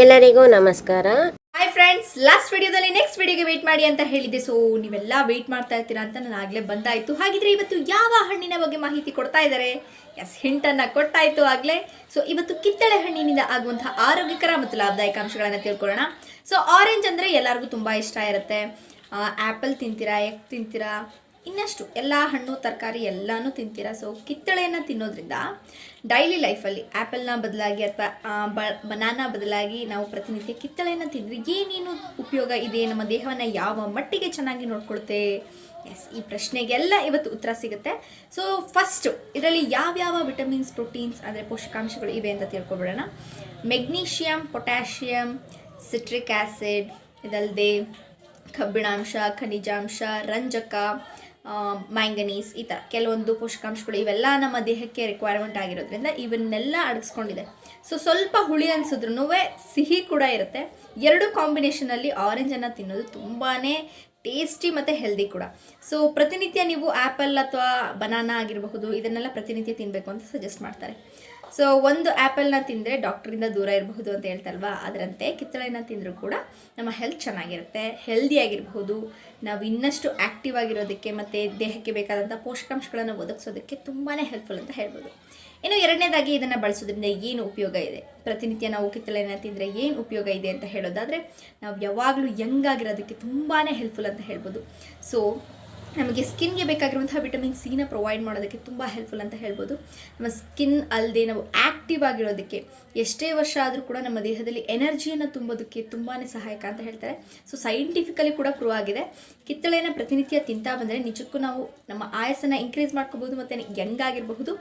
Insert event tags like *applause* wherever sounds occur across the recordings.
ಎಲ್ಲರಿಗೂ ನಮಸ್ಕಾರ. Hi friends last ವಿಡಿಯೋದಲ್ಲಿ ನೆಕ್ಸ್ಟ್ ವಿಡಿಯೋಗೆ ವೇಟ್ ಮಾಡಿ ಅಂತ ಹೇಳಿದ್ದೆ. ಸೊ ನೀವೆಲ್ಲ ವೇಟ್ ಮಾಡ್ತಾ ಇರ್ತೀರಾ ಅಂತ ನಾನು ಆಗಲೇ ಬಂದಾಯಿತು. ಹಾಗಿದ್ರೆ ಇವತ್ತು ಯಾವ ಹಣ್ಣಿನ ಬಗ್ಗೆ ಮಾಹಿತಿ ಕೊಡ್ತಾ ಇದ್ದಾರೆ? ಎಸ್ ಹಿಂಟನ್ನು ಕೊಟ್ಟಾಯಿತು ಆಗಲೇ. ಸೊ ಇವತ್ತು ಕಿತ್ತಳೆ ಹಣ್ಣಿನಿಂದ ಆಗುವಂತಹ ಆರೋಗ್ಯಕರ ಮತ್ತು ಲಾಭದಾಯಕ ಅಂಶಗಳನ್ನು ತಿಳ್ಕೊಳ್ಳೋಣ. ಸೊ ಆರೆಂಜ್ ಅಂದರೆ ಎಲ್ಲರಿಗೂ ತುಂಬ ಇಷ್ಟ ಇರುತ್ತೆ. ಆ್ಯಪಲ್ ತಿಂತೀರಾ ಎಗ್ ತಿಂತೀರಾ ಇನ್ನಷ್ಟು ಎಲ್ಲ ಹಣ್ಣು, ತರಕಾರಿ ಎಲ್ಲನೂ ತಿಂತೀರಾ? ಸೊ ಕಿತ್ತಳೆಯನ್ನು ತಿನ್ನೋದ್ರಿಂದ ಡೈಲಿ ಲೈಫಲ್ಲಿ ಆ್ಯಪಲ್ನ ಬದಲಾಗಿ ಅಥವಾ ಬ ಬನಾನ ಬದಲಾಗಿ ನಾವು ಪ್ರತಿನಿತ್ಯ ಕಿತ್ತಳೆಯನ್ನು ತಿಂದರೆ ಏನೇನು ಉಪಯೋಗ ಇದೆ? ನಮ್ಮ ದೇಹವನ್ನು ಯಾವ ಮಟ್ಟಿಗೆ ಚೆನ್ನಾಗಿ ನೋಡ್ಕೊಳುತ್ತೆ? ಎಸ್ ಈ ಪ್ರಶ್ನೆಗೆಲ್ಲ ಇವತ್ತು ಉತ್ತರ ಸಿಗುತ್ತೆ. ಸೊ ಫಸ್ಟು ಇದರಲ್ಲಿ ಯಾವ್ಯಾವ ವಿಟಮಿನ್ಸ್ ಪ್ರೋಟೀನ್ಸ್ ಅಂದರೆ ಪೋಷಕಾಂಶಗಳು ಇವೆ ಅಂತ ತಿಳ್ಕೊಬಿಡೋಣ. ಮೆಗ್ನೀಷಿಯಮ್ ಪೊಟ್ಯಾಷಿಯಮ್ ಸಿಟ್ರಿಕ್ ಆ್ಯಸಿಡ್ ಇದಲ್ಲದೆ ಕಬ್ಬಿಣಾಂಶ, ಖನಿಜಾಂಶ, ರಂಜಕ ಮ್ಯಾಂಗನೀಸ್ ಈ ಥರ ಕೆಲವೊಂದು ಪೋಷಕಾಂಶಗಳು ಇವೆಲ್ಲ ನಮ್ಮ ದೇಹಕ್ಕೆ ರಿಕ್ವೈರ್ಮೆಂಟ್ ಆಗಿರೋದ್ರಿಂದ ಇವನ್ನೆಲ್ಲ ಅಡಗಿಸ್ಕೊಂಡಿದೆ. ಸೊ ಸ್ವಲ್ಪ ಹುಳಿ ಅನ್ಸಿದ್ರೂ ಸಿಹಿ ಕೂಡ ಇರುತ್ತೆ. ಎರಡು ಕಾಂಬಿನೇಷನಲ್ಲಿ ಆರೆಂಜನ್ನು ತಿನ್ನೋದು ತುಂಬಾ ಟೇಸ್ಟಿ ಮತ್ತು ಹೆಲ್ದಿ ಕೂಡ. ಸೊ ಪ್ರತಿನಿತ್ಯ ನೀವು ಆ್ಯಪಲ್ ಅಥವಾ ಬನಾನಾ ಆಗಿರಬಹುದು, ಇದನ್ನೆಲ್ಲ ಪ್ರತಿನಿತ್ಯ ತಿನ್ನಬೇಕು ಅಂತ ಸಜೆಸ್ಟ್ ಮಾಡ್ತಾರೆ. ಸೊ ಒಂದು ಆ್ಯಪಲ್ನ ತಿಂದರೆ ಡಾಕ್ಟ್ರಿಂದ ದೂರ ಇರಬಹುದು ಅಂತ ಹೇಳ್ತಲ್ವಾ? ಅದರಂತೆ ಕಿತ್ತಳೆನ ತಿಂದರೂ ಕೂಡ ನಮ್ಮ ಹೆಲ್ತ್ ಚೆನ್ನಾಗಿರುತ್ತೆ ಹೆಲ್ದಿ ಆಗಿರಬಹುದು. ನಾವು ಇನ್ನಷ್ಟು ಆ್ಯಕ್ಟಿವ್ ಆಗಿರೋದಕ್ಕೆ ಮತ್ತು ದೇಹಕ್ಕೆ ಬೇಕಾದಂಥ ಪೋಷಕಾಂಶಗಳನ್ನು ಒದಗಿಸೋದಕ್ಕೆ ತುಂಬಾ ಹೆಲ್ಪ್ಫುಲ್ ಅಂತ ಹೇಳ್ಬೋದು. ಇನ್ನು ಎರಡನೇದಾಗಿ ಇದನ್ನು ಬಳಸೋದ್ರಿಂದ ಏನು ಉಪಯೋಗ ಇದೆ? ಪ್ರತಿನಿತ್ಯ ನಾವು ಕಿತ್ತಳೆನ ತಿಂದರೆ ಏನು ಉಪಯೋಗ ಇದೆ ಅಂತ ಹೇಳೋದಾದರೆ, ನಾವು ಯಾವಾಗಲೂ ಯಂಗ್ ಆಗಿರೋದಕ್ಕೆ ತುಂಬಾ ಹೆಲ್ಪ್ಫುಲ್ ಅಂತ ಹೇಳ್ಬೋದು. ಸೊ ನಮಗೆ ಸ್ಕಿನ್ಗೆ ಬೇಕಾಗಿರುವಂತಹ ವಿಟಮಿನ್ ಸಿನ ಪ್ರೊವೈಡ್ ಮಾಡೋದಕ್ಕೆ ತುಂಬ ಹೆಲ್ಪ್ಫುಲ್ ಅಂತ ಹೇಳ್ಬೋದು. ನಮ್ಮ ಸ್ಕಿನ್ ಅಲ್ಲದೆ ನಾವು ಆ್ಯಕ್ಟಿವ್ ಆಗಿರೋದಕ್ಕೆ ಎಷ್ಟೇ ವರ್ಷ ಆದರೂ ಕೂಡ ನಮ್ಮ ದೇಹದಲ್ಲಿ ಎನರ್ಜಿಯನ್ನು ತುಂಬೋದಕ್ಕೆ ತುಂಬಾ ಸಹಾಯಕ ಅಂತ ಹೇಳ್ತಾರೆ. ಸೊ ಸೈಂಟಿಫಿಕಲಿ ಕೂಡ ಪ್ರೂವ್ ಆಗಿದೆ. ಕಿತ್ತಳೆನ ಪ್ರತಿನಿತ್ಯ ತಿಂತಾ ಬಂದರೆ ನಿಜಕ್ಕೂ ನಾವು ನಮ್ಮ ಆಯಸ್ಸನ್ನು ಇನ್ಕ್ರೀಸ್ ಮಾಡ್ಕೋಬೋದು ಮತ್ತು ಯಂಗ್ ಆಗಿರಬಹುದು.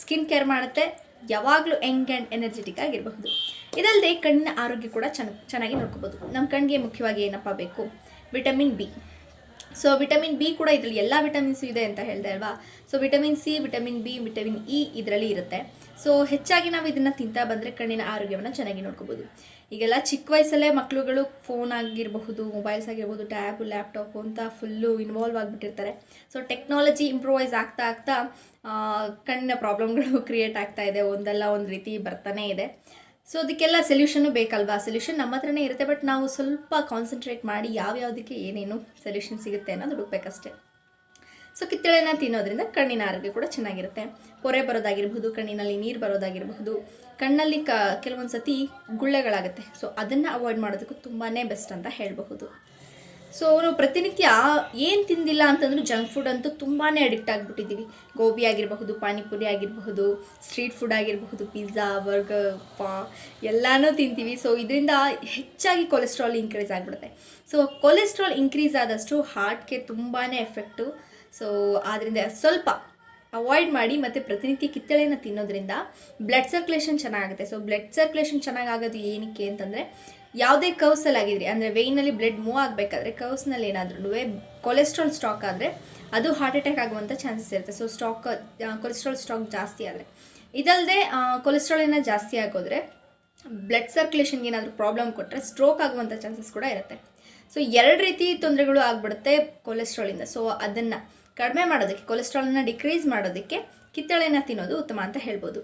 ಸ್ಕಿನ್ ಕೇರ್ ಮಾಡುತ್ತೆ. ಯಾವಾಗಲೂ ಯಂಗ್ ಆ್ಯಂಡ್ ಎನರ್ಜೆಟಿಕ್ ಆಗಿರಬಹುದು. ಇದಲ್ಲದೆ ಕಣ್ಣಿನ ಆರೋಗ್ಯ ಕೂಡ ಚೆನ್ನ ಚೆನ್ನಾಗಿ ನೋಡ್ಕೋಬೋದು ನಮ್ಮ ಕಣ್ಣಿಗೆ ಮುಖ್ಯವಾಗಿ ಏನಪ್ಪ ಬೇಕು? Vitamin B so vitamin B ಕೂಡ ಇದರಲ್ಲಿ ಎಲ್ಲ ವಿಟಮಿನ್ಸ್ ಇದೆ ಅಂತ ಹೇಳಿದೆ ಅಲ್ವಾ? So vitamin C vitamin B vitamin E ಇದರಲ್ಲಿ ಇರುತ್ತೆ. ಸೊ ಹೆಚ್ಚಾಗಿ ನಾವು ಇದನ್ನು ತಿಂತಾ ಬಂದರೆ ಕಣ್ಣಿನ ಆರೋಗ್ಯವನ್ನು ಚೆನ್ನಾಗಿ ನೋಡ್ಕೋಬೋದು. ಈಗೆಲ್ಲ ಚಿಕ್ಕ ವಯಸ್ಸಲ್ಲೇ ಮಕ್ಕಳುಗಳು ಫೋನ್ ಆಗಿರಬಹುದು ಮೊಬೈಲ್ಸ್ ಆಗಿರ್ಬೋದು ಟ್ಯಾಬ್ ಲ್ಯಾಪ್ಟಾಪ್ ಅಂತ ಫುಲ್ಲು ಇನ್ವಾಲ್ವ್ ಆಗಿಬಿಟ್ಟಿರ್ತಾರೆ. ಸೊ ಟೆಕ್ನಾಲಜಿ ಇಂಪ್ರೂವೈಸ್ ಆಗ್ತಾ ಆಗ್ತಾ ಕಣ್ಣಿನ ಪ್ರಾಬ್ಲಮ್ಗಳು ಕ್ರಿಯೇಟ್ *laughs* ಆಗ್ತಾ ಇದೆ. ಒಂದಲ್ಲ ಒಂದು ರೀತಿ ಬರ್ತಾನೆ ಇದೆ. ಸೊ ಅದಕ್ಕೆಲ್ಲ ಸೊಲ್ಯೂಷನು ಬೇಕಲ್ವಾ? ಸೊಲ್ಯೂಷನ್ ನಮ್ಮ ಹತ್ರನೇ ಇರುತ್ತೆ ಬಟ್ ನಾವು ಸ್ವಲ್ಪ ಕಾನ್ಸಂಟ್ರೇಟ್ ಮಾಡಿ ಯಾವ್ಯಾವುದಕ್ಕೆ ಏನೇನು ಸೊಲ್ಯೂಷನ್ ಸಿಗುತ್ತೆ ಅನ್ನೋದು ಹುಡುಕ್ಬೇಕಷ್ಟೇ. ಸೊ ಕಿತ್ತಳೆನ ತಿನ್ನೋದ್ರಿಂದ ಕಣ್ಣಿನ ಆರೋಗ್ಯ ಕೂಡ ಚೆನ್ನಾಗಿರುತ್ತೆ. ಪೊರೆ ಬರೋದಾಗಿರ್ಬೋದು ಕಣ್ಣಿನಲ್ಲಿ ನೀರು ಬರೋದಾಗಿರಬಹುದು, ಕಣ್ಣಲ್ಲಿ ಕ ಕೆಲವೊಂದು ಸತಿ ಗುಳ್ಳೆಗಳಾಗುತ್ತೆ. ಸೊ ಅದನ್ನು ಅವಾಯ್ಡ್ ಮಾಡೋದಕ್ಕೂ ತುಂಬಾ ಬೆಸ್ಟ್ ಅಂತ ಹೇಳಬಹುದು. ಸೊ ಅವರು ಪ್ರತಿನಿತ್ಯ ಏನು ತಿಂದಿಲ್ಲ ಅಂತಂದ್ರೂ ಜಂಕ್ ಫುಡ್ ಅಂತೂ ತುಂಬಾ ಅಡಿಕ್ಟ್ ಆಗಿಬಿಟ್ಟಿದ್ದೀವಿ ಗೋಬಿ ಆಗಿರಬಹುದು, ಪಾನಿಪುರಿ ಆಗಿರಬಹುದು, ಸ್ಟ್ರೀಟ್ ಫುಡ್ ಆಗಿರಬಹುದು, ಪಿಜ್ಜಾ, ಬರ್ಗರ್, ಪಾ, ಎಲ್ಲನೂ ತಿಂತೀವಿ. ಸೊ ಇದರಿಂದ ಹೆಚ್ಚಾಗಿ ಕೊಲೆಸ್ಟ್ರಾಲ್ ಇನ್ಕ್ರೀಸ್ ಆಗಿಬಿಡುತ್ತೆ. ಸೊ ಕೊಲೆಸ್ಟ್ರಾಲ್ ಇನ್ಕ್ರೀಸ್ ಆದಷ್ಟು ಹಾರ್ಟ್ಗೆ ತುಂಬಾ ಎಫೆಕ್ಟು ಸೊ ಆದ್ದರಿಂದ ಸ್ವಲ್ಪ ಅವಾಯ್ಡ್ ಮಾಡಿ ಮತ್ತು ಪ್ರತಿನಿತ್ಯ ಕಿತ್ತಳೆಯನ್ನು ತಿನ್ನೋದ್ರಿಂದ ಬ್ಲಡ್ ಸರ್ಕ್ಯುಲೇಷನ್ ಚೆನ್ನಾಗುತ್ತೆ. ಸೊ ಬ್ಲಡ್ ಸರ್ಕ್ಯುಲೇಷನ್ ಚೆನ್ನಾಗಾಗೋದು ಏನಕ್ಕೆ ಅಂತಂದರೆ ಯಾವುದೇ ಕರ್ವ್ಸಲ್ಲಿ ಆಗಿದ್ರಿ, ಅಂದರೆ ವೆಯ್ನಲ್ಲಿ ಬ್ಲಡ್ ಮೂವ್ ಆಗಬೇಕಾದ್ರೆ ಕರ್ವ್ಸ್ನಲ್ಲಿ ಏನಾದ್ರೂ ಕೊಲೆಸ್ಟ್ರಾಲ್ ಸ್ಟಾಕ್ ಆದರೆ ಅದು ಹಾರ್ಟ್ ಅಟ್ಯಾಕ್ ಆಗುವಂಥ ಚಾನ್ಸಸ್ ಇರುತ್ತೆ. ಸೊ ಸ್ಟಾಕ್ ಕೊಲೆಸ್ಟ್ರಾಲ್ ಸ್ಟಾಕ್ ಜಾಸ್ತಿ ಆದರೆ. ಇದಲ್ಲದೆ ಕೊಲೆಸ್ಟ್ರಾಲ್ ಏನೋ ಜಾಸ್ತಿ ಆಗೋದ್ರೆ ಬ್ಲಡ್ ಸರ್ಕ್ಯುಲೇಷನ್ಗೆ ಏನಾದರೂ ಪ್ರಾಬ್ಲಮ್ ಕೊಟ್ಟರೆ ಸ್ಟ್ರೋಕ್ ಆಗುವಂಥ ಚಾನ್ಸಸ್ ಕೂಡ ಇರುತ್ತೆ. ಸೊ ಎರಡು ರೀತಿ ತೊಂದರೆಗಳು ಆಗಿಬಿಡುತ್ತೆ ಕೊಲೆಸ್ಟ್ರಾಲಿಂದ ಸೊ ಅದನ್ನು ಕಡಿಮೆ ಮಾಡೋದಕ್ಕೆ ಕೊಲೆಸ್ಟ್ರಾಲ್ನ ಡಿಕ್ರೀಸ್ ಮಾಡೋದಕ್ಕೆ ಕಿತ್ತಳೆನ ತಿನ್ನೋದು ಉತ್ತಮ ಅಂತ ಹೇಳ್ಬೋದು.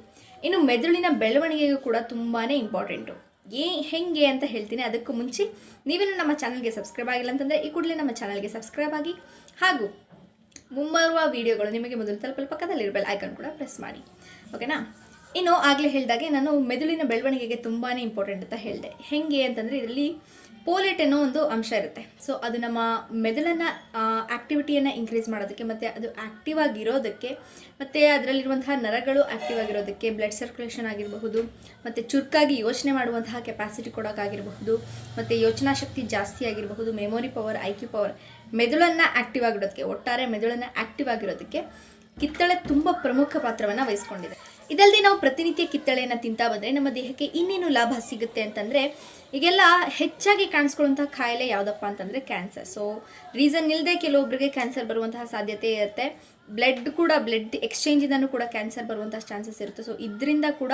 ಇನ್ನು ಮೆದುಳಿನ ಬೆಳವಣಿಗೆಗೂ ಕೂಡ ತುಂಬಾ ಇಂಪಾರ್ಟೆಂಟು ಏ ಹೆಂಗೆ ಅಂತ ಹೇಳ್ತೀನಿ. ಅದಕ್ಕೂ ಮುಂಚೆ ನೀವೇನು ನಮ್ಮ ಚಾನಲ್ಗೆ ಸಬ್ಸ್ಕ್ರೈಬ್ ಆಗಿಲ್ಲ ಅಂತಂದರೆ ಈ ಕೂಡಲೇ ನಮ್ಮ ಚಾನಲ್ಗೆ ಸಬ್ಸ್ಕ್ರೈಬ್ ಆಗಿ. ಹಾಗೂ ಮುಂಬರುವ ವಿಡಿಯೋಗಳು ನಿಮಗೆ ಮೊದಲು ತಲುಪಲು ಪಕ್ಕದಲ್ಲಿ ಬೆಲ್ ಐಕಾನ್ ಕೂಡ ಪ್ರೆಸ್ ಮಾಡಿ. ಓಕೆನಾ ಇನ್ನು ಆಗಲೇ ಹೇಳಿದಾಗೆ ನಾನು ಮೆದುಳಿನ ಬೆಳವಣಿಗೆಗೆ ತುಂಬಾ ಇಂಪಾರ್ಟೆಂಟ್ ಅಂತ ಹೇಳಿದೆ. ಹೆಂಗೆ ಅಂತಂದರೆ ಇದರಲ್ಲಿ ಪೋಲೆಟ್ ಅನ್ನೋ ಒಂದು ಅಂಶ ಇರುತ್ತೆ. ಸೊ ಅದು ನಮ್ಮ ಮೆದುಳನ್ನು ಆ್ಯಕ್ಟಿವಿಟಿಯನ್ನು ಇನ್ಕ್ರೀಸ್ ಮಾಡೋದಕ್ಕೆ ಮತ್ತು ಅದು ಆಕ್ಟಿವ್ ಆಗಿರೋದಕ್ಕೆ ಮತ್ತು ಅದರಲ್ಲಿರುವಂತಹ ನರಗಳು ಆ್ಯಕ್ಟಿವ್ ಆಗಿರೋದಕ್ಕೆ ಬ್ಲಡ್ ಸರ್ಕ್ಯುಲೇಷನ್ ಆಗಿರಬಹುದು, ಮತ್ತು ಚುರುಕಾಗಿ ಯೋಚನೆ ಮಾಡುವಂತಹ ಕೆಪಾಸಿಟಿ ಕೊಡೋಕ್ಕಾಗಿರಬಹುದು ಮತ್ತು ಯೋಚನಾ ಶಕ್ತಿ ಜಾಸ್ತಿ ಆಗಿರಬಹುದು memory power I Q power ಮೆದುಳನ್ನು ಆಕ್ಟಿವ್ ಆಗಿರೋದಕ್ಕೆ, ಒಟ್ಟಾರೆ ಮೆದುಳನ್ನು ಆಕ್ಟಿವ್ ಆಗಿರೋದಕ್ಕೆ ಕಿತ್ತಳೆ ತುಂಬ ಪ್ರಮುಖ ಪಾತ್ರವನ್ನು ವಹಿಸ್ಕೊಂಡಿದೆ. ಇದಲ್ಲದೆ ನಾವು ಪ್ರತಿನಿತ್ಯ ಕಿತ್ತಳೆಯನ್ನು ತಿಂತಾ ಬಂದರೆ ನಮ್ಮ ದೇಹಕ್ಕೆ ಇನ್ನೇನು ಲಾಭ ಸಿಗುತ್ತೆ ಅಂತಂದರೆ, ಈಗೆಲ್ಲ ಹೆಚ್ಚಾಗಿ ಕಾಣಿಸ್ಕೊಳ್ಳುವಂತಹ ಕಾಯಿಲೆ ಯಾವುದಪ್ಪ ಅಂತಂದರೆ ಕ್ಯಾನ್ಸರ್ ಸೊ ರೀಸನ್ ಇಲ್ಲದೆ ಕೆಲವೊಬ್ಬರಿಗೆ ಕ್ಯಾನ್ಸರ್ ಬರುವಂತಹ ಸಾಧ್ಯತೆ ಇರುತ್ತೆ. ಬ್ಲಡ್ ಕೂಡ ಬ್ಲಡ್ ಎಕ್ಸ್ಚೇಂಜಿಂದನೂ ಕೂಡ ಕ್ಯಾನ್ಸರ್ ಬರುವಂತಹ ಚಾನ್ಸಸ್ ಇರುತ್ತೆ. ಸೊ ಇದರಿಂದ ಕೂಡ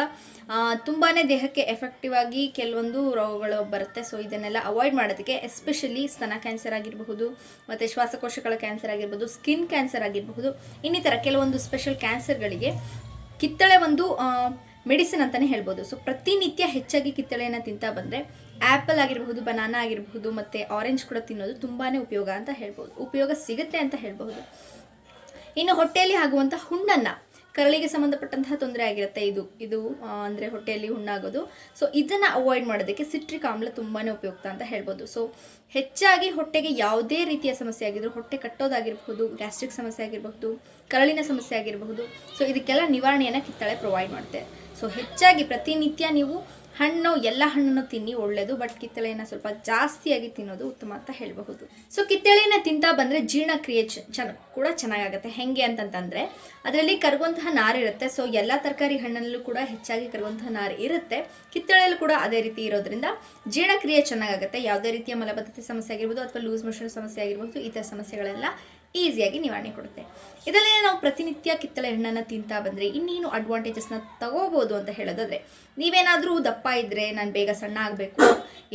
ತುಂಬಾ ದೇಹಕ್ಕೆ ಎಫೆಕ್ಟಿವ್ ಆಗಿ ಕೆಲವೊಂದು ರೋಗಗಳು ಬರುತ್ತೆ. ಸೊ ಇದನ್ನೆಲ್ಲ ಅವಾಯ್ಡ್ ಮಾಡೋದಕ್ಕೆ ಎಸ್ಪೆಷಲಿ ಸ್ತನ ಕ್ಯಾನ್ಸರ್ ಆಗಿರಬಹುದು, ಮತ್ತು ಶ್ವಾಸಕೋಶಗಳ ಕ್ಯಾನ್ಸರ್ ಆಗಿರ್ಬೋದು ಸ್ಕಿನ್ ಕ್ಯಾನ್ಸರ್ ಆಗಿರಬಹುದು, ಇನ್ನಿತರ ಕೆಲವೊಂದು ಸ್ಪೆಷಲ್ ಕ್ಯಾನ್ಸರ್ಗಳಿಗೆ ಕಿತ್ತಳೆ ಒಂದು ಮೆಡಿಸಿನ್ ಅಂತಲೇ ಹೇಳ್ಬೋದು. ಸೊ ಪ್ರತಿನಿತ್ಯ ಹೆಚ್ಚಾಗಿ ಕಿತ್ತಳೆಯನ್ನು ತಿಂತಾ ಬಂದರೆ ಆ್ಯಪಲ್ ಆಗಿರಬಹುದು, ಬನಾನಾ ಆಗಿರಬಹುದು, ಮತ್ತು ಆರೆಂಜ್ ಕೂಡ ತಿನ್ನೋದು ತುಂಬಾ ಉಪಯೋಗ ಅಂತ ಹೇಳ್ಬೋದು. ಉಪಯೋಗ ಸಿಗುತ್ತೆ ಅಂತ ಹೇಳ್ಬಹುದು. ಇನ್ನು ಹೊಟ್ಟೆಯಲ್ಲಿ ಆಗುವಂಥ ಹುಣ್ಣನ್ನು ಕರಳಿಗೆ ಸಂಬಂಧಪಟ್ಟಂತಹ ತೊಂದರೆ ಆಗಿರುತ್ತೆ. ಇದು ಇದು ಅಂದರೆ ಹೊಟ್ಟೆಯಲ್ಲಿ ಹುಣ್ಣಾಗೋದು. ಸೊ ಇದನ್ನು ಅವಾಯ್ಡ್ ಮಾಡೋದಕ್ಕೆ ಸಿಟ್ರಿಕ್ ಆಮ್ಲ ತುಂಬಾ ಉಪಯುಕ್ತ ಅಂತ ಹೇಳ್ಬೋದು. ಸೊ ಹೆಚ್ಚಾಗಿ ಹೊಟ್ಟೆಗೆ ಯಾವುದೇ ರೀತಿಯ ಸಮಸ್ಯೆ ಆಗಿದ್ರು, ಹೊಟ್ಟೆ ಕಟ್ಟೋದಾಗಿರಬಹುದು ಗ್ಯಾಸ್ಟ್ರಿಕ್ ಸಮಸ್ಯೆ ಆಗಿರಬಹುದು, ಕರಳಿನ ಸಮಸ್ಯೆ ಆಗಿರಬಹುದು. ಸೊ ಇದಕ್ಕೆಲ್ಲ ನಿವಾರಣೆಯನ್ನು ಕಿತ್ತಳೆ ಪ್ರೊವೈಡ್ ಮಾಡುತ್ತೆ. ಸೊ ಹೆಚ್ಚಾಗಿ ಪ್ರತಿನಿತ್ಯ ನೀವು ಹಣ್ಣು, ಎಲ್ಲ ಹಣ್ಣನ್ನು ತಿನ್ನಿ ಒಳ್ಳೆಯದು ಬಟ್ ಕಿತ್ತಳೆಯನ್ನು ಸ್ವಲ್ಪ ಜಾಸ್ತಿಯಾಗಿ ತಿನ್ನೋದು ಉತ್ತಮ ಅಂತ ಹೇಳಬಹುದು. ಸೊ ಕಿತ್ತಳೆಯನ್ನು ತಿಂತಾ ಬಂದರೆ ಜೀರ್ಣಕ್ರಿಯೆ ಚೆನ್ನ ಕೂಡ ಚೆನ್ನಾಗಾಗುತ್ತೆ. ಹೆಂಗೆ ಅಂತಂತಂದರೆ, ಅದರಲ್ಲಿ ಕರಗುವಂತಹ ನಾರಿರುತ್ತೆ ಸೊ ಎಲ್ಲ ತರಕಾರಿ ಹಣ್ಣಲ್ಲೂ ಕೂಡ ಹೆಚ್ಚಾಗಿ ಕರಗುವಂತಹ ನಾರು ಇರುತ್ತೆ. ಕಿತ್ತಳೆಯಲ್ಲೂ ಕೂಡ ಅದೇ ರೀತಿ ಇರೋದ್ರಿಂದ ಜೀರ್ಣಕ್ರಿಯೆ ಚೆನ್ನಾಗಾಗುತ್ತೆ. ಯಾವುದೇ ರೀತಿಯ ಮಲಬದ್ಧತೆ ಸಮಸ್ಯೆ ಆಗಿರ್ಬೋದು ಅಥವಾ ಲೂಸ್ ಮೋಷನ್ ಸಮಸ್ಯೆ ಆಗಿರ್ಬೋದು, ಈ ಥರ ಸಮಸ್ಯೆಗಳೆಲ್ಲ ಈಸಿಯಾಗಿ ನಿವಾರಣೆ ಕೊಡುತ್ತೆ. ಇದರಲ್ಲಿ ನಾವು ಪ್ರತಿನಿತ್ಯ ಕಿತ್ತಳೆ ಹಣ್ಣನ್ನು ತಿಂತಾ ಬಂದರೆ ಇನ್ನೇನು ಅಡ್ವಾಂಟೇಜಸ್ನ ತಗೋಬೋದು ಅಂತ ಹೇಳೋದಾದರೆ, ನೀವೇನಾದರೂ ದಪ್ಪ ಇದ್ದರೆ ನಾನು ಬೇಗ ಸಣ್ಣ ಆಗಬೇಕು.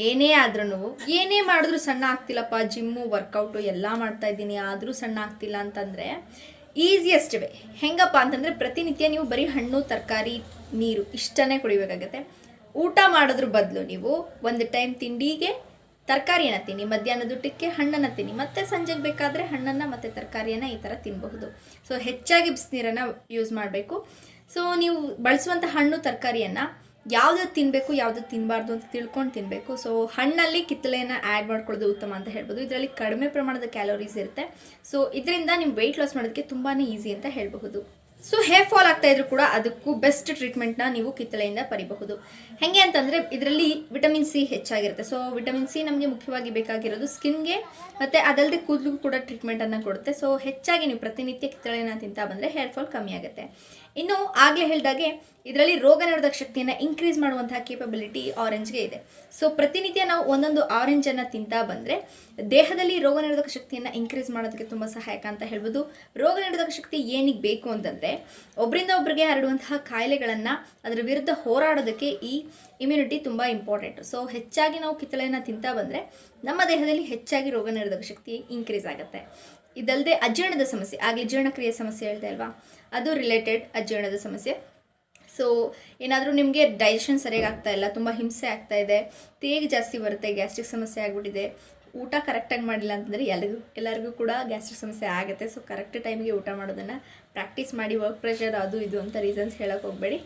ಏನೇ ಆದ್ರೂ ಏನೇ ಮಾಡಿದ್ರೂ ಸಣ್ಣ ಆಗ್ತಿಲ್ಲಪ್ಪ ಜಿಮ್ಮು ವರ್ಕೌಟು ಎಲ್ಲ ಮಾಡ್ತಾ ಇದ್ದೀನಿ, ಆದರೂ ಸಣ್ಣ ಆಗ್ತಿಲ್ಲ ಅಂತಂದರೆ ಈಸಿಯೆಸ್ಟ್ ವೇ ಹೆಂಗಪ್ಪ ಅಂತಂದರೆ ಪ್ರತಿನಿತ್ಯ ನೀವು ಬರೀ ಹಣ್ಣು, ತರಕಾರಿ, ನೀರು ಇಷ್ಟನೇ ಕುಡಿಬೇಕಾಗತ್ತೆ. ಊಟ ಮಾಡೋದ್ರ ಬದಲು ನೀವು ಒಂದು ಟೈಮ್ ತಿಂಡಿಗೆ ತರಕಾರಿಯನ್ನು ತಿನ್ನಿ, ಮಧ್ಯಾಹ್ನದ ಊಟಕ್ಕೆ ಹಣ್ಣನ್ನು ತಿನ್ನಿ. ಮತ್ತೆ ಸಂಜೆಗೆ ಬೇಕಾದರೆ ಹಣ್ಣನ್ನು ಮತ್ತು ತರಕಾರಿಯನ್ನು ಈ ಥರ ತಿನ್ನಬಹುದು ಸೊ ಹೆಚ್ಚಾಗಿ ಬಿಸಿನೀರನ್ನು ಯೂಸ್ ಮಾಡಬೇಕು. ಸೊ ನೀವು ಬಳಸುವಂಥ ಹಣ್ಣು, ತರಕಾರಿಯನ್ನು ಯಾವುದು ತಿನ್ನಬೇಕು ಯಾವುದು ತಿನ್ನಬಾರ್ದು ಅಂತ ತಿಳ್ಕೊಂಡು ತಿನ್ನಬೇಕು ಸೊ ಹಣ್ಣಲ್ಲಿ ಕಿತ್ತಳೆಯನ್ನು ಆ್ಯಡ್ ಮಾಡ್ಕೊಳ್ಳೋದು ಉತ್ತಮ ಅಂತ ಹೇಳ್ಬೋದು. ಇದರಲ್ಲಿ ಕಡಿಮೆ ಪ್ರಮಾಣದ ಕ್ಯಾಲೋರೀಸ್ ಇರುತ್ತೆ. ಸೊ ಇದರಿಂದ ನೀವು ವೆಯ್ಟ್ ಲಾಸ್ ಮಾಡೋದಕ್ಕೆ ತುಂಬಾ ಈಸಿ ಅಂತ ಹೇಳಬಹುದು. ಸೊ ಹೇರ್ ಫಾಲ್ ಆಗ್ತಾ ಇದ್ರು ಕೂಡ ಅದಕ್ಕೂ ಬೆಸ್ಟ್ ಟ್ರೀಟ್ಮೆಂಟ್ನ ನೀವು ಕಿತ್ತಳೆಯಿಂದ ಪಡಿಬಹುದು ಹೆಂಗೆ ಅಂತಂದರೆ ಇದರಲ್ಲಿ ವಿಟಮಿನ್ ಸಿ ಹೆಚ್ಚಾಗಿರುತ್ತೆ. ಸೊ ವಿಟಮಿನ್ ಸಿ ನಮಗೆ ಮುಖ್ಯವಾಗಿ ಬೇಕಾಗಿರೋದು ಸ್ಕಿನ್ಗೆ ಮತ್ತು ಅದಲ್ಲದೆ ಕೂದಲಿಗೂ ಕೂಡ ಟ್ರೀಟ್ಮೆಂಟನ್ನು ಕೊಡುತ್ತೆ. ಸೊ ಹೆಚ್ಚಾಗಿ ನೀವು ಪ್ರತಿನಿತ್ಯ ಕಿತ್ತಳೆಯನ್ನು ತಿಂತಾ ಬಂದರೆ ಹೇರ್ ಫಾಲ್ ಕಮ್ಮಿ ಆಗುತ್ತೆ. ಇನ್ನು ಆಗಲೇ ಹೇಳಿದಾಗೆ, ಇದರಲ್ಲಿ ರೋಗ ನಿರೋಧಕ ಶಕ್ತಿಯನ್ನು ಇನ್ಕ್ರೀಸ್ ಮಾಡುವಂತಹ ಕೇಪಬಿಲಿಟಿ ಆರೆಂಜ್ಗೆ ಇದೆ. ಸೊ ಪ್ರತಿನಿತ್ಯ ನಾವು ಒಂದೊಂದು ಆರೆಂಜನ್ನು ತಿಂತಾ ಬಂದರೆ, ದೇಹದಲ್ಲಿ ರೋಗ ನಿರೋಧಕ ಶಕ್ತಿಯನ್ನು ಇನ್ಕ್ರೀಸ್ ಮಾಡೋದಕ್ಕೆ ತುಂಬ ಸಹಾಯಕ ಅಂತ ಹೇಳ್ಬೋದು. ರೋಗ ನಿರೋಧಕ ಶಕ್ತಿ ಏನಿಗೆ ಬೇಕು ಅಂತಂದರೆ ಒಬ್ಬರಿಂದ ಒಬ್ಬರಿಗೆ ಹರಡುವಂತಹ ಕಾಯಿಲೆಗಳನ್ನು ಅದರ ವಿರುದ್ಧ ಹೋರಾಡೋದಕ್ಕೆ ಈ ಇಮ್ಯುನಿಟಿ ತುಂಬ ಇಂಪಾರ್ಟೆಂಟ್ ಸೊ ಹೆಚ್ಚಾಗಿ ನಾವು ಕಿತ್ತಳೆಯನ್ನು ತಿಂತಾ ಬಂದರೆ, ನಮ್ಮ ದೇಹದಲ್ಲಿ ಹೆಚ್ಚಾಗಿ ರೋಗ ನಿರೋಧಕ ಶಕ್ತಿ ಇನ್ಕ್ರೀಸ್ ಆಗುತ್ತೆ. ಇದಲ್ಲದೆ ಅಜೀರ್ಣದ ಸಮಸ್ಯೆ, ಆಗಲಿ ಜೀರ್ಣಕ್ರಿಯೆ ಸಮಸ್ಯೆ ಹೇಳ್ತಾ ಅಲ್ವಾ? ಅದು ರಿಲೇಟೆಡ್ ಅಜೀರ್ಣದ ಸಮಸ್ಯೆ. ಸೊ ಏನಾದರೂ ನಿಮಗೆ ಡೈಜೆಷನ್ ಸರಿಯಾಗಿ ಆಗ್ತಾ ಇಲ್ಲ, ತುಂಬ ಹಿಂಸೆ ಆಗ್ತಾ ಇದೆ, ತೇಗ್ ಜಾಸ್ತಿ ಬರುತ್ತೆ ಗ್ಯಾಸ್ಟ್ರಿಕ್ ಸಮಸ್ಯೆ ಆಗಿಬಿಟ್ಟಿದೆ, ಊಟ ಕರೆಕ್ಟಾಗಿ ಮಾಡಿಲ್ಲ ಅಂತಂದರೆ ಎಲ್ಲರಿಗೂ ಎಲ್ಲರಿಗೂ ಕೂಡ ಗ್ಯಾಸ್ಟ್ರಿಕ್ ಸಮಸ್ಯೆ ಆಗುತ್ತೆ. ಸೊ ಕರೆಕ್ಟ್ ಟೈಮಿಗೆ ಊಟ ಮಾಡೋದನ್ನು ಪ್ರಾಕ್ಟೀಸ್ ಮಾಡಿ ವರ್ಕ್ ಪ್ರೆಷರ್ ಅದು ಇದು ಅಂತ ರೀಸನ್ಸ್ ಹೇಳೋಕ್ಕೆ ಹೋಗಬೇಡಿ.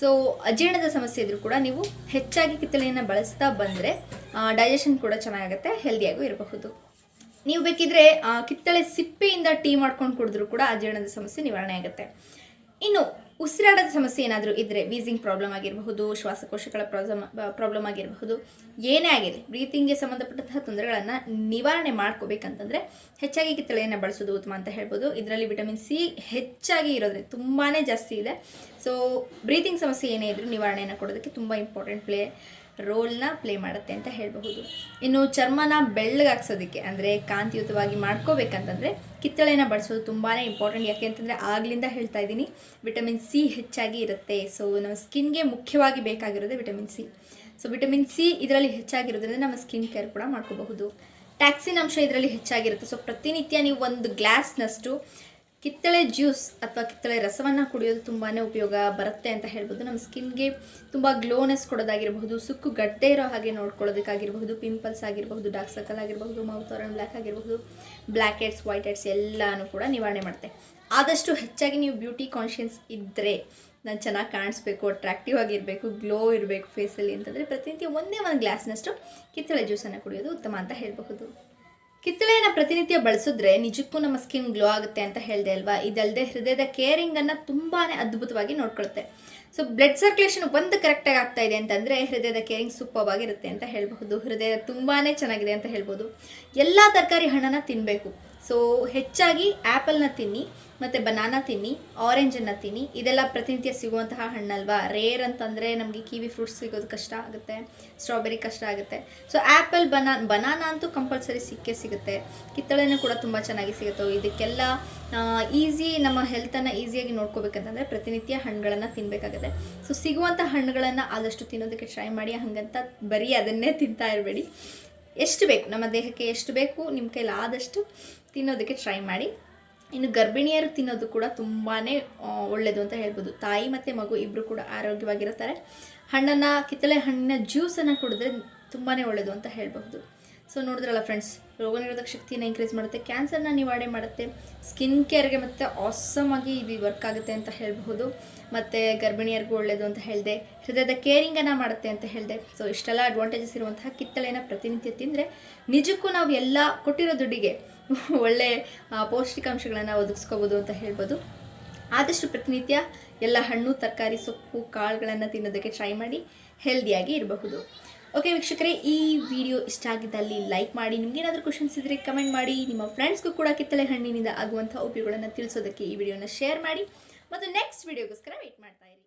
ಸೊ ಅಜೀರ್ಣದ ಸಮಸ್ಯೆ ಇದ್ರೂ ಕೂಡ ನೀವು ಹೆಚ್ಚಾಗಿ ಕಿತ್ತಳೆಯನ್ನು ಬಳಸ್ತಾ ಬಂದರೆ ಡೈಜೆಷನ್ ಕೂಡ ಚೆನ್ನಾಗುತ್ತೆ ಹೆಲ್ದಿಯಾಗೂ ಇರಬಹುದು. ನೀವು ಬೇಕಿದ್ರೆ ಕಿತ್ತಳೆ ಸಿಪ್ಪೆಯಿಂದ ಟೀ ಮಾಡ್ಕೊಂಡು ಕುಡಿದ್ರೂ ಕೂಡ ಅಜೀರ್ಣದ ಸಮಸ್ಯೆ ನಿವಾರಣೆ ಆಗುತ್ತೆ. ಇನ್ನು ಉಸಿರಾಡದ ಸಮಸ್ಯೆ ಏನಾದರೂ ಇದ್ದರೆ ವೀಸಿಂಗ್ ಪ್ರಾಬ್ಲಮ್ ಆಗಿರಬಹುದು, ಶ್ವಾಸಕೋಶಗಳ ಪ್ರಾಬ್ಲಮ್ ಪ್ರಾಬ್ಲಮ್ ಆಗಿರಬಹುದು, ಏನೇ ಆಗಿರಲಿ ಬ್ರೀತಿಂಗ್ಗೆ ಸಂಬಂಧಪಟ್ಟಂತಹ ತೊಂದರೆಗಳನ್ನು ನಿವಾರಣೆ ಮಾಡ್ಕೋಬೇಕಂತಂದರೆ, ಹೆಚ್ಚಾಗಿ ಕಿತ್ತಳೆಯನ್ನು ಬಳಸೋದು ಉತ್ತಮ ಅಂತ ಹೇಳ್ಬೋದು. ಇದರಲ್ಲಿ ವಿಟಮಿನ್ ಸಿ ಹೆಚ್ಚಾಗಿ ಇರೋದ್ರಿಂದ ತುಂಬಾ ಜಾಸ್ತಿ ಇದೆ. ಸೊ ಬ್ರೀತಿಂಗ್ ಸಮಸ್ಯೆ ಏನೇ ಇದ್ದರೂ ನಿವಾರಣೆಯನ್ನು ಕೊಡೋದಕ್ಕೆ ತುಂಬ ಇಂಪಾರ್ಟೆಂಟ್ ಪ್ಲೇ ರೋಲ್ನ ಪ್ಲೇ ಮಾಡುತ್ತೆ ಅಂತ ಹೇಳಬಹುದು. ಇನ್ನು ಚರ್ಮನ ಬೆಳ್ಳಗಾಗ್ಸೋದಕ್ಕೆ ಅಂದರೆ ಕಾಂತಿಯುತವಾಗಿ ಮಾಡ್ಕೋಬೇಕಂತಂದರೆ ಕಿತ್ತಳೆನ ಬಳಸೋದು ತುಂಬಾ ಇಂಪಾರ್ಟೆಂಟ್ ಯಾಕೆ ಅಂತಂದರೆ ಆಗಲಿಂದ ಹೇಳ್ತಾ ಇದ್ದೀನಿ, ವಿಟಮಿನ್ ಸಿ ಹೆಚ್ಚಾಗಿ ಇರುತ್ತೆ. ಸೊ ನಮ್ಮ ಸ್ಕಿನ್ಗೆ ಮುಖ್ಯವಾಗಿ ಬೇಕಾಗಿರೋದೇ vitamin C. So vitamin C ಇದರಲ್ಲಿ ಹೆಚ್ಚಾಗಿರೋದ್ರಿಂದ ನಮ್ಮ ಸ್ಕಿನ್ ಕೇರ್ ಕೂಡ ಮಾಡ್ಕೋಬಹುದು. ಟ್ಯಾಕ್ಸಿನ್ ಅಂಶ ಇದರಲ್ಲಿ ಹೆಚ್ಚಾಗಿರುತ್ತೆ. ಸೊ ಪ್ರತಿನಿತ್ಯ ನೀವು ಒಂದು ಗ್ಲಾಸ್ನಷ್ಟು ಕಿತ್ತಳೆ ಜ್ಯೂಸ್ ಅಥವಾ ಕಿತ್ತಳೆ ರಸವನ್ನು ಕುಡಿಯೋದು ತುಂಬಾ ಉಪಯೋಗ ಬರುತ್ತೆ ಅಂತ ಹೇಳ್ಬೋದು. ನಮ್ಮ ಸ್ಕಿನ್ಗೆ ತುಂಬ ಗ್ಲೋನೆಸ್ ಕೊಡೋದಾಗಿರಬಹುದು, ಸುಕ್ಕು ಗಡ್ಡೆ ಇರೋ ಹಾಗೆ ನೋಡ್ಕೊಳ್ಳೋದಕ್ಕಾಗಿರಬಹುದು, ಪಿಂಪಲ್ಸ್ ಆಗಿರಬಹುದು, ಡಾರ್ಕ್ ಸರ್ಕಲ್ ಆಗಿರಬಹುದು, ಮೌತ್ ಆರ್ ಬ್ಲ್ಯಾಕ್ ಆಗಿರಬಹುದು, ಬ್ಲ್ಯಾಕ್ ಹೆಡ್ಸ್, ವೈಟ್ ಹೆಡ್ಸ್ ಎಲ್ಲನೂ ಕೂಡ ನಿವಾರಣೆ ಮಾಡುತ್ತೆ. ಆದಷ್ಟು ಹೆಚ್ಚಾಗಿ ನೀವು ಬ್ಯೂಟಿ ಕಾನ್ಷಿಯನ್ಸ್ ಇದ್ದರೆ ನಾನು ಚೆನ್ನಾಗಿ ಕಾಣಿಸ್ಬೇಕು ಅಟ್ರಾಕ್ಟಿವ್ ಆಗಿರಬೇಕು ಗ್ಲೋ ಇರಬೇಕು ಫೇಸಲ್ಲಿ ಅಂತಂದರೆ ಪ್ರತಿನಿತ್ಯ ಒಂದೇ ಒಂದು ಗ್ಲಾಸ್ನಷ್ಟು ಕಿತ್ತಳೆ ಜ್ಯೂಸನ್ನು ಕುಡಿಯೋದು ಉತ್ತಮ ಅಂತ ಹೇಳಬಹುದು. ಕಿತ್ತಳೆಯನ್ನು ಪ್ರತಿನಿತ್ಯ ಬಳಸಿದ್ರೆ ನಿಜಕ್ಕೂ ನಮ್ಮ ಸ್ಕಿನ್ ಗ್ಲೋ ಆಗುತ್ತೆ ಅಂತ ಹೇಳಿದೆ ಅಲ್ವಾ? ಇದಲ್ಲದೆ ಹೃದಯದ ಕೇರಿಂಗನ್ನು ತುಂಬಾ ಅದ್ಭುತವಾಗಿ ನೋಡ್ಕೊಳುತ್ತೆ. ಸೊ ಬ್ಲಡ್ ಸರ್ಕ್ಯುಲೇಷನ್ ಒಂದು ಕರೆಕ್ಟಾಗಿ ಆಗ್ತಾ ಇದೆ ಅಂತಂದರೆ ಹೃದಯದ ಕೇರಿಂಗ್ ಸೂಪವಾಗಿರುತ್ತೆ ಅಂತ ಹೇಳಬಹುದು. ಹೃದಯ ತುಂಬಾ ಚೆನ್ನಾಗಿದೆ ಅಂತ ಹೇಳ್ಬೋದು ಎಲ್ಲ ತರಕಾರಿ ಹಣ್ಣನ್ನು ತಿನ್ನಬೇಕು ಸೊ ಹೆಚ್ಚಾಗಿ ಆ್ಯಪಲ್ನ ತಿನ್ನಿ, ಮತ್ತು ಬನಾನಾ ತಿನ್ನಿ, ಆರೆಂಜನ್ನು ತಿನ್ನಿ, ಇದೆಲ್ಲ ಪ್ರತಿನಿತ್ಯ ಸಿಗುವಂತಹ ಹಣ್ಣಲ್ವಾ? ರೇರ್ ಅಂತಂದರೆ ನಮಗೆ ಕಿವಿ ಫ್ರೂಟ್ಸ್ ಸಿಗೋದು ಕಷ್ಟ ಆಗುತ್ತೆ ಸ್ಟ್ರಾಬೆರಿ ಕಷ್ಟ ಆಗುತ್ತೆ. ಸೊ ಆ್ಯಪಲ್ ಬನಾ ಬನಾನಾ ಅಂತೂ ಕಂಪಲ್ಸರಿ ಸಿಕ್ಕೇ ಸಿಗುತ್ತೆ. ಕಿತ್ತಳೆನೂ ಕೂಡ ತುಂಬ ಚೆನ್ನಾಗಿ ಸಿಗುತ್ತೆ. ಇದಕ್ಕೆಲ್ಲ ಈಸಿ ನಮ್ಮ ಹೆಲ್ತನ್ನು ಈಸಿಯಾಗಿ ನೋಡ್ಕೋಬೇಕಂತಂದರೆ ಪ್ರತಿನಿತ್ಯ ಹಣ್ಣುಗಳನ್ನು ತಿನ್ನಬೇಕಾಗುತ್ತೆ ಸೊ ಸಿಗುವಂಥ ಹಣ್ಣುಗಳನ್ನು ಆದಷ್ಟು ತಿನ್ನೋದಕ್ಕೆ ಟ್ರೈ ಮಾಡಿ, ಹಾಗಂತ ಬರೀ ಅದನ್ನೇ ತಿಂತಾ ಇರಬೇಡಿ. ಎಷ್ಟು ಬೇಕು? ನಮ್ಮ ದೇಹಕ್ಕೆ ಎಷ್ಟು ಬೇಕು? ನಿಮ್ಮ ಕೈಲಿ ಆದಷ್ಟು ತಿನ್ನೋದಕ್ಕೆ ಟ್ರೈ ಮಾಡಿ. ಇನ್ನು ಗರ್ಭಿಣಿಯರು ತಿನ್ನೋದು ಕೂಡ ತುಂಬಾ ಒಳ್ಳೆಯದು ಅಂತ ಹೇಳ್ಬೋದು. ತಾಯಿ ಮತ್ತು ಮಗು ಇಬ್ಬರು ಕೂಡ ಆರೋಗ್ಯವಾಗಿರ್ತಾರೆ. ಹಣ್ಣನ್ನು, ಕಿತ್ತಳೆ ಹಣ್ಣಿನ ಜ್ಯೂಸನ್ನು ಕುಡಿದ್ರೆ ತುಂಬಾ ಒಳ್ಳೆಯದು ಅಂತ ಹೇಳಬಹುದು. ಸೊ ನೋಡಿದ್ರಲ್ಲ ಫ್ರೆಂಡ್ಸ್ ರೋಗನಿರೋಧಕ ಶಕ್ತಿಯನ್ನು ಇನ್ಕ್ರೀಸ್ ಮಾಡುತ್ತೆ ಕ್ಯಾನ್ಸರ್ನ ನಿವಾರಣೆ ಮಾಡುತ್ತೆ ಸ್ಕಿನ್ ಕೇರ್ಗೆ ಮತ್ತು ಆಗಿ ಇದು ವರ್ಕ್ ಆಗುತ್ತೆ ಅಂತ ಹೇಳಬಹುದು. ಮತ್ತು ಗರ್ಭಿಣಿಯರಿಗೂ ಒಳ್ಳೆಯದು ಅಂತ ಹೇಳಿದೆ, ಹೃದಯದ ಕೇರಿಂಗನ್ನು ಮಾಡುತ್ತೆ ಅಂತ ಹೇಳಿದೆ. ಸೊ ಇಷ್ಟೆಲ್ಲ ಅಡ್ವಾಂಟೇಜಸ್ ಇರುವಂತಹ ಕಿತ್ತಳೆನ ಪ್ರತಿನಿತ್ಯ ತಿಂದರೆ ನಿಜಕ್ಕೂ ನಾವು ಎಲ್ಲ ಕೊಟ್ಟಿರೋ ದುಡ್ಡಿಗೆ *laughs* ಒಳ್ಳೆ ಪೌಷ್ಟಿಕಾಂಶಗಳನ್ನು ಒದಗಿಸ್ಕೋಬೋದು ಅಂತ ಹೇಳ್ಬೋದು. ಆದಷ್ಟು ಪ್ರತಿನಿತ್ಯ ಎಲ್ಲ ಹಣ್ಣು, ತರಕಾರಿ, ಸೊಪ್ಪು, ಕಾಳುಗಳನ್ನು ತಿನ್ನೋದಕ್ಕೆ ಟ್ರೈ ಮಾಡಿ ಹೆಲ್ದಿಯಾಗಿ ಇರಬಹುದು. ಓಕೆ ವೀಕ್ಷಕರೇ, ಈ ವಿಡಿಯೋ ಇಷ್ಟ ಆಗಿದ್ದಲ್ಲಿ ಲೈಕ್ ಮಾಡಿ ನಿಮಗೇನಾದರೂ ಕ್ವಶನ್ಸ್ ಇದ್ದರೆ ಕಮೆಂಟ್ ಮಾಡಿ. ನಿಮ್ಮ ಫ್ರೆಂಡ್ಸ್ಗೂ ಕೂಡ ಕಿತ್ತಳೆ ಹಣ್ಣಿನಿಂದ ಆಗುವಂಥ ಉಪಯೋಗಗಳನ್ನು ತಿಳಿಸೋದಕ್ಕೆ ಈ ವಿಡಿಯೋನ ಶೇರ್ ಮಾಡಿ. ಮತ್ತು ನೆಕ್ಸ್ಟ್ ವಿಡಿಯೋಗೋಸ್ಕರ ವೆಯ್ಟ್ ಮಾಡ್ತಾ ಇರಿ.